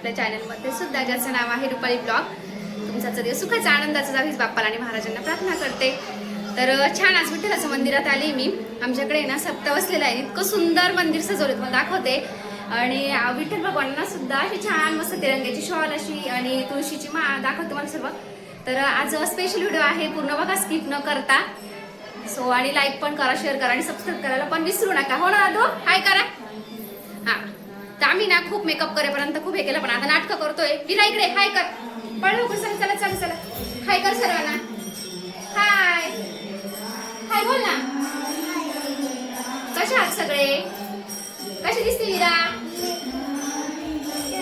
आपल्या चॅनलमध्ये सुद्धा ज्याचं नाव आहे रुपाली ब्लॉग. तुमचा दिवस सुखाचा आनंदाचा जावीस बाप्पाला आणि महाराजांना प्रार्थना करते. तर छान आज विठ्ठलाचं मंदिरात आली मी. आमच्याकडे ना सप्ताह बसलेला आहे. इतकं सुंदर मंदिर सजवलं तुम्हाला दाखवते. आणि विठ्ठल भगवानांना सुद्धा अशी छान मस्त तिरंग्याची शॉल अशी आणि तुळशीची मा दाखवते मला सर्व. तर आज स्पेशल व्हिडिओ आहे. पूर्ण बघा स्किप न करता. सो आणि लाईक पण करा शेअर करा आणि सबस्क्राईब करायला पण विसरू नका. हो ना दादू हाय करा. आम्ही ना खूप मेकअप करेपर्यंत खूप हे केलं पण आता नाटकं करतोय. विरा इकडे हाय कर. पळलो लवकर चला चला चला चला. हाय कर सर्वांना. हाय. हाय बोल ना. कसे आहात सगळे? कसे दिसते विरा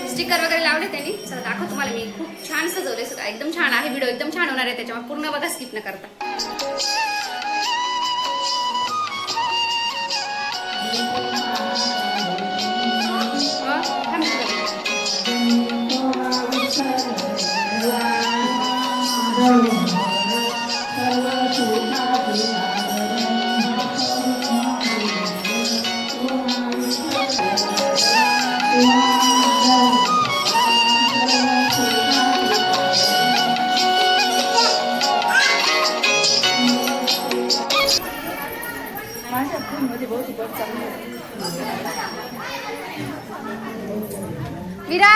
स्टिकर वगैरे लावले त्यांनी. चला दाखव तुम्हाला मी. खूप छान सजवले सगळं. एकदम छान आहे व्हिडिओ एकदम छान होणार आहे त्याच्यामुळे पूर्ण बघा स्किप न करता. वीरा?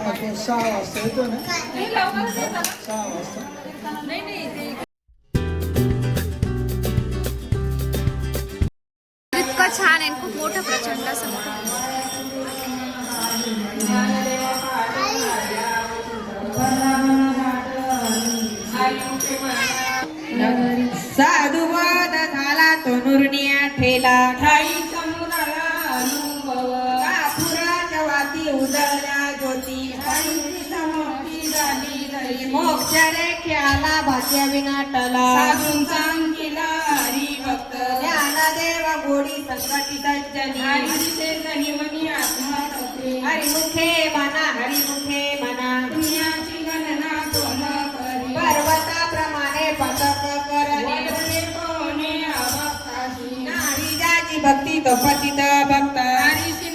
आपण सहा वाजता येतो ना सहा वाजता इतकं छान आहे खूप मोठं प्रचंड असं दरी मोक्ष रेख्याला भाग्य विनाटला साधूंचा अंकिला हरिभक्त ज्ञानदेव गोडी संकटी सज्जनी हरिचेतनी मनी आत्मा हरिमुखे मना हरिमुखे मना. पुण्याची गणना कोण करी? पर्वताप्रमाणे पतक करणे. नारी जाची भक्ती तो पतित भक्त. ज्ञानदेव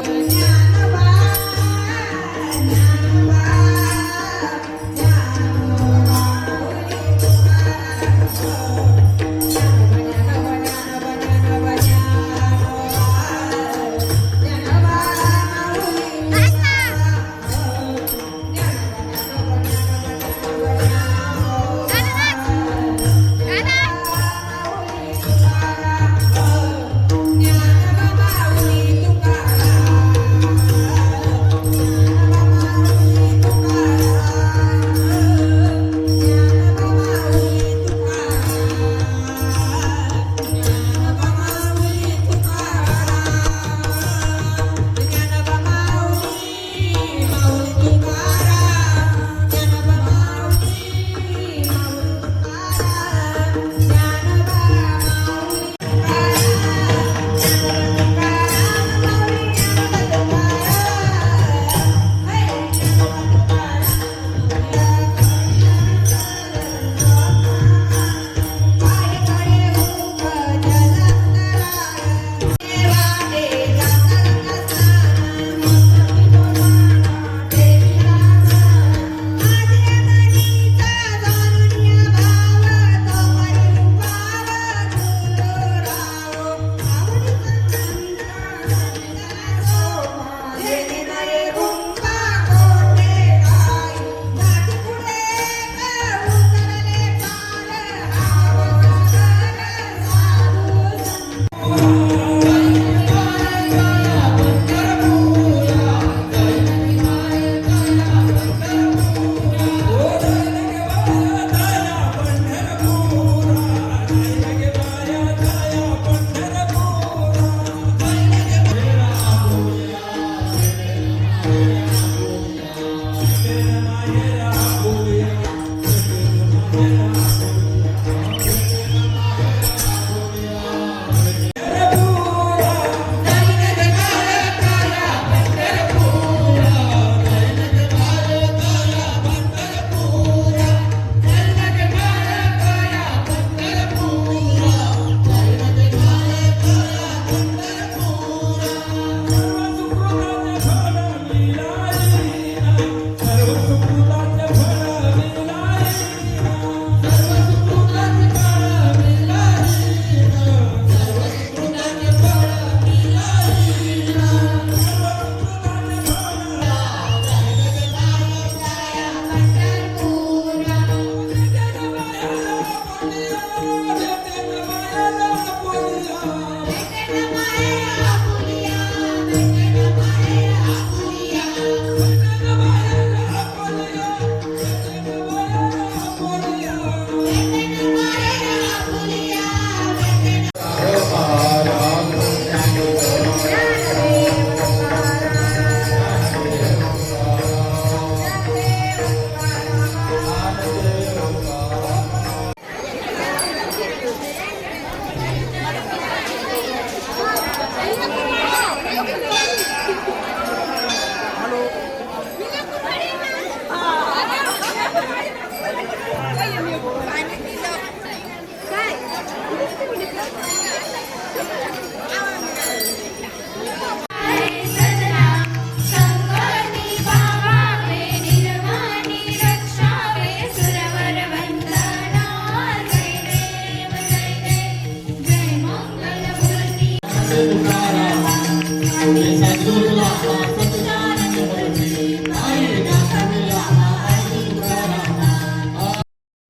Oh.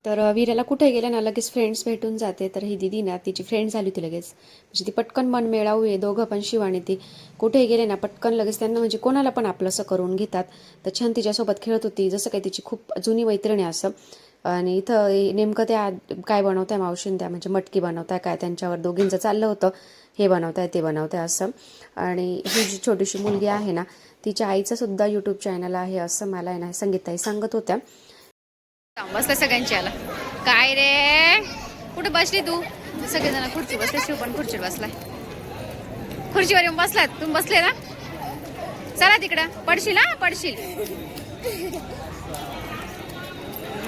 तर वीराला कुठे गेल्या ना लगेच फ्रेंड्स भेटून जाते. तर ही दिदी ना तिची फ्रेंड झाली होती लगेच. म्हणजे ती पटकन मन मिळावू आहे दोघं पण शिवाने ती. कुठे गेले ना पटकन लगेच त्यांना म्हणजे कोणाला पण आपलंसं करून घेतात. तर छान तिच्यासोबत खेळत होती जसं काही तिची खूप जुनी मैत्रिणी असं. आणि इथं नेमकं त्या काय बनवताय मावशीन त्या म्हणजे मटकी बनवताय काय त्यांच्यावर दोघींचं चाललं होतं. हे बनवताय ते बनवताय असं. आणि ही जी छोटीशी मुलगी आहे ना तिच्या आईचंसुद्धा यूट्यूब चॅनल आहे असं मला आहे ना संगीताई सांगत होत्या. बसला सगळ्यांची आला? काय रे? कुठे बसली तू? सगळेजण खुर्ची बसले शिव पण खुर्चीवर बसलाय. खुर्चीवर येऊन बसलात? तुम्ही बसले ना? चला तिकडं. पडशील हा? पडशील.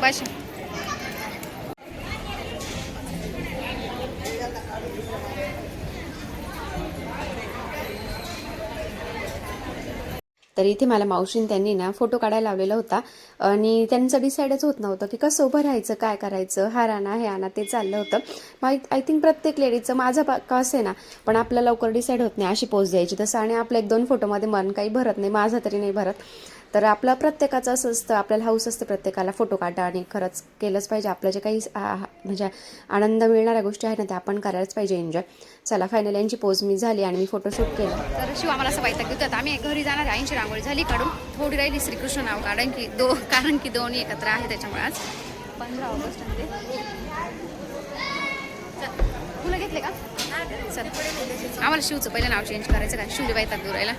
बस. तर इथे मला मावशीन त्यांनी ना फोटो काढायला लावलेला होता. आणि त्यांचं डिसाईडच होत नव्हतं की कसं उभं राहायचं काय करायचं हार आणा हे आणा ते चाललं होतं. मग आय थिंक प्रत्येक लेडीचं माझं पा- का असे ना पण आपलं लवकर डिसाईड होत नाही अशी पोज द्यायची. तसं आणि आपलं एक दोन फोटोमध्ये मन काही भरत नाही माझं तरी नाही भरत. तर आपलं प्रत्येकाचं असं असतं आपल्याला हाऊस असतं प्रत्येकाला फोटो काढा आणि खरंच केलंच पाहिजे. आपलं जे काही आ- म्हणजे आनंद मिळणाऱ्या गोष्टी आहेत ना त्या आपण करायलाच पाहिजे. एन्जॉय चला फायनल यांची पोज मी झाली आणि मी फोटोशूट केलं. तर शिव आम्हाला असं वाईट देतात आम्ही घरी जाणार आहे. ऐंशी रांगोळी झाली काढून. थोडी राहिली श्रीकृष्ण नाव कारण की दो कारण की दोन्ही एकत्र आहे त्याच्यामुळे आज. पंधरा ऑगस्टमध्ये. घेतले का? चल. आम्हाला शिवचं पहिलं नाव चेंज करायचं का? शिवली वैताग दुरायला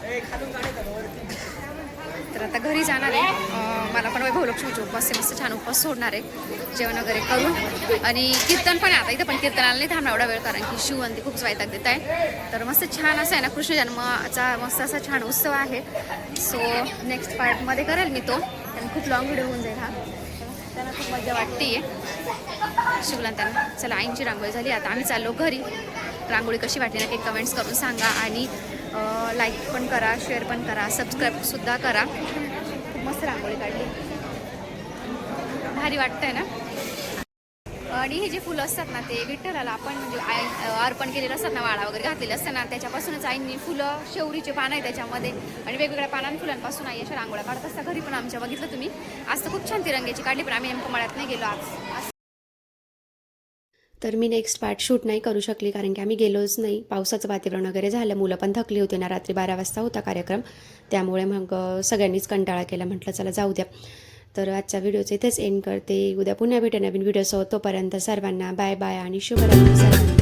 तर आता घरी जाणार आहे. मला पण वैभव उपवास मस्त छान उपवास सोडणार आहे. जेवण वगैरे करून. आणि कीर्तन पण आता इथं पण कीर्तनाला नाही थांबणार एवढा वेळ कारण की शिव खूप वैताग देत आहे. तर मस्त छान असं आहे ना कृष्ण जन्माचा मस्त असा छान उत्सव आहे. सो नेक्स्ट पार्टमध्ये करेल मी तो. आणि खूप लॉंग व्हिडिओ होऊन जाईल हा. त्यांना खूप मजा वाटते शिवला त्यांना चला आईंची रांगोळी झाली. आता आम्ही चाललो घरी. रांगोळी कशी वाटली ना काही कमेंट्स करून सांगा. आणि लाईक पण करा शेअर पण करा सबस्क्राईबसुद्धा करा. खूप मस्त रांगोळी काढली. भारी वाटतंय ना? आणि हे जे फुलं असतात ना ते विठ्ठलाला आपण म्हणजे आई अर्पण केलेलं असतात ना वाळा वगैरे घातलेलं असतं ना त्याच्यापासूनच आईंनी फुलं शेवरीचे पानं आहे त्याच्यामध्ये. आणि वेगवेगळ्या पानां फुलांपासून आई अशा रांगोळ्या काढत असता घरी पण आमच्या बघितलं तुम्ही. आज तर खूप छान तिरंग्याची काढली पण आम्ही नेमकं मळ्यात नाही गेलो आज. आज तर मी नेक्स्ट पार्ट शूट नाही करू शकली कारण की आम्ही गेलोच नाही. पावसाचं वातावरण वगैरे झालं मुलं पण थकली होती ना रात्री बारा वाजता होता कार्यक्रम. त्यामुळे मग सगळ्यांनीच कंटाळा केला म्हटलं चला जाऊ द्या. तर आजच्या व्हिडिओचं इथेच एंड करते. उद्या पुन्हा भेटे नवीन व्हिडिओसोबत तोपर्यंत सर्वांना बाय बाय आणि शुभरात्री. सर्वांना